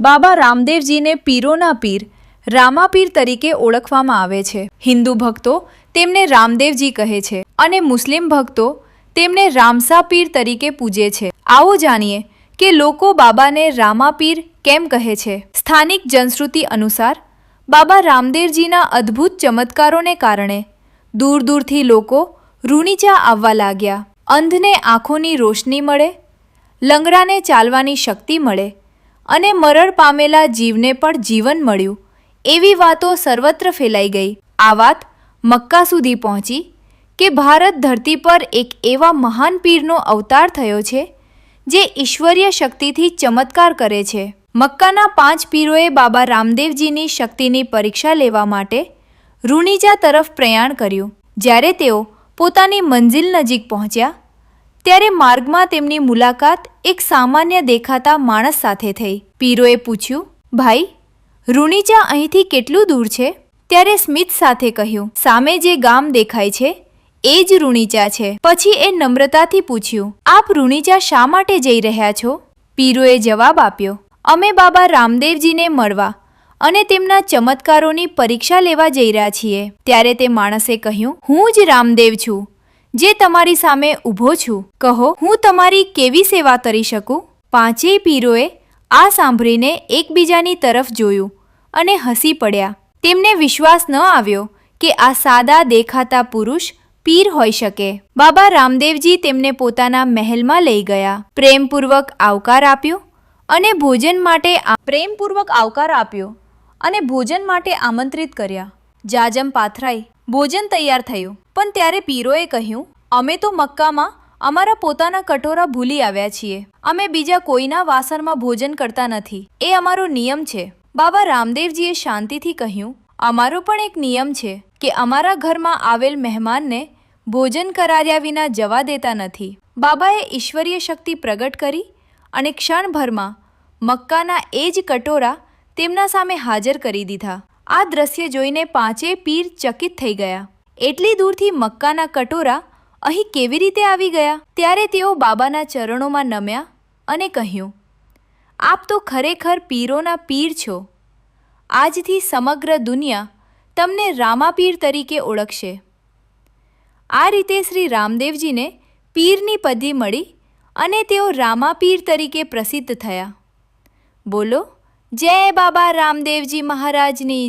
બાબા રામદેવજીને પીરોના પીર, રામાપીર તરીકે ઓળખવામાં આવે છે. હિન્દુ ભક્તો તેમને રામદેવજી કહે છે અને મુસ્લિમ ભક્તો તેમને રામસા પીર તરીકે પૂજે છે. આવો જાણીએ કે લોકો બાબાને રામાપીર કેમ કહે છે. સ્થાનિક જનશ્રુતિ અનુસાર, બાબા રામદેવજીના અદ્ભુત ચમત્કારોને કારણે દૂર દૂરથી લોકો રૂણીચા આવવા લાગ્યા. અંધને આંખોની રોશની મળે, લંગડાને ચાલવાની શક્તિ મળે અને મરણ પામેલા જીવને પણ જીવન મળ્યું. એવી વાતો સર્વત્ર ફેલાઈ ગઈ. આ વાત મક્કા સુધી પહોંચી કે ભારત ધરતી પર એક એવા મહાન પીરનો અવતાર થયો છે, જે ઈશ્વરીય શક્તિથી ચમત્કાર કરે છે. મક્કાના પાંચ પીરોએ બાબા રામદેવજીની શક્તિની પરીક્ષા લેવા માટે રૂણીજા તરફ પ્રયાણ કર્યું. જ્યારે તેઓ પોતાની મંજિલ નજીક પહોંચ્યા ત્યારે માર્ગમાં તેમની મુલાકાત એક સામાન્ય દેખાતા માણસ સાથે થઈ. પીરોએ પૂછ્યું, ભાઈ, રૂણીચા અહીંથી કેટલું દૂર છે? ત્યારે સ્મિત સાથે કહ્યું, સામે જે ગામ દેખાય છે, એ જ રૂણીચા છે. પછી એ નમ્રતાથી પૂછ્યું, આપ રૂણીચા શા માટે જઈ રહ્યા છો? પીરોએ જવાબ આપ્યો, અમે બાબા રામદેવજીને મળવા અને તેમના ચમત્કારોની પરીક્ષા લેવા જઈ રહ્યા છીએ. ત્યારે તે માણસે કહ્યું, હું જ રામદેવ છું. જે તમારી સામે ઊભો છું, કહો, હું તમારી કેવી સેવા કરી શકું? પાંચેય પીરોએ આ સાંભળીને એકબીજાની તરફ જોયું અને હસી પડ્યા. તેમને વિશ્વાસ ન આવ્યો કે આ સાદા દેખાતા પુરુષ પીર હોઈ શકે. બાબા રામદેવજી તેમને પોતાના મહેલમાં લઈ ગયા. પ્રેમપૂર્વક આવકાર આપ્યો અને ભોજન માટે પ્રેમપૂર્વક આવકાર આપ્યો અને ભોજન માટે આમંત્રિત કર્યા. જાજમ પાથરાઈ ભોજન તૈયાર થયું. પણ ત્યારે પીરોએ કહ્યું, અમે તો મક્કામાં અમારા પોતાના કટોરા ભૂલી આવ્યા છીએ. અમે બીજા કોઈના વાસણમાં ભોજન કરતા નથી. એ અમારો નિયમ છે. બાબા રામદેવજીએ શાંતિથી કહ્યું, અમારો પણ એક નિયમ છે કે અમારા ઘરમાં આવેલ મહેમાનને ભોજન કરાર્યા વિના જવા દેતા નથી. બાબાએ ઈશ્વરીય શક્તિ પ્રગટ કરી અને ક્ષણભરમાં મક્કાના એ જ કટોરા તેમના સામે હાજર કરી દીધા. આ દ્રશ્ય જોઈને પાંચેય પીર ચકિત થઈ ગયા. એટલી દૂરથી મક્કાના કટોરા અહીં કેવી રીતે આવી ગયા? ત્યારે તેઓ બાબાના ચરણોમાં નમ્યા અને કહ્યું, આપ તો ખરેખર પીરોના પીર છો. આજથી સમગ્ર દુનિયા તમને રામાપીર તરીકે ઓળખશે. આ રીતે શ્રી રામદેવજીને પીરની પદવી મળી અને તેઓ રામાપીર તરીકે પ્રસિદ્ધ થયા. બોલો, જય બાબા રામદેવજી મહારાજની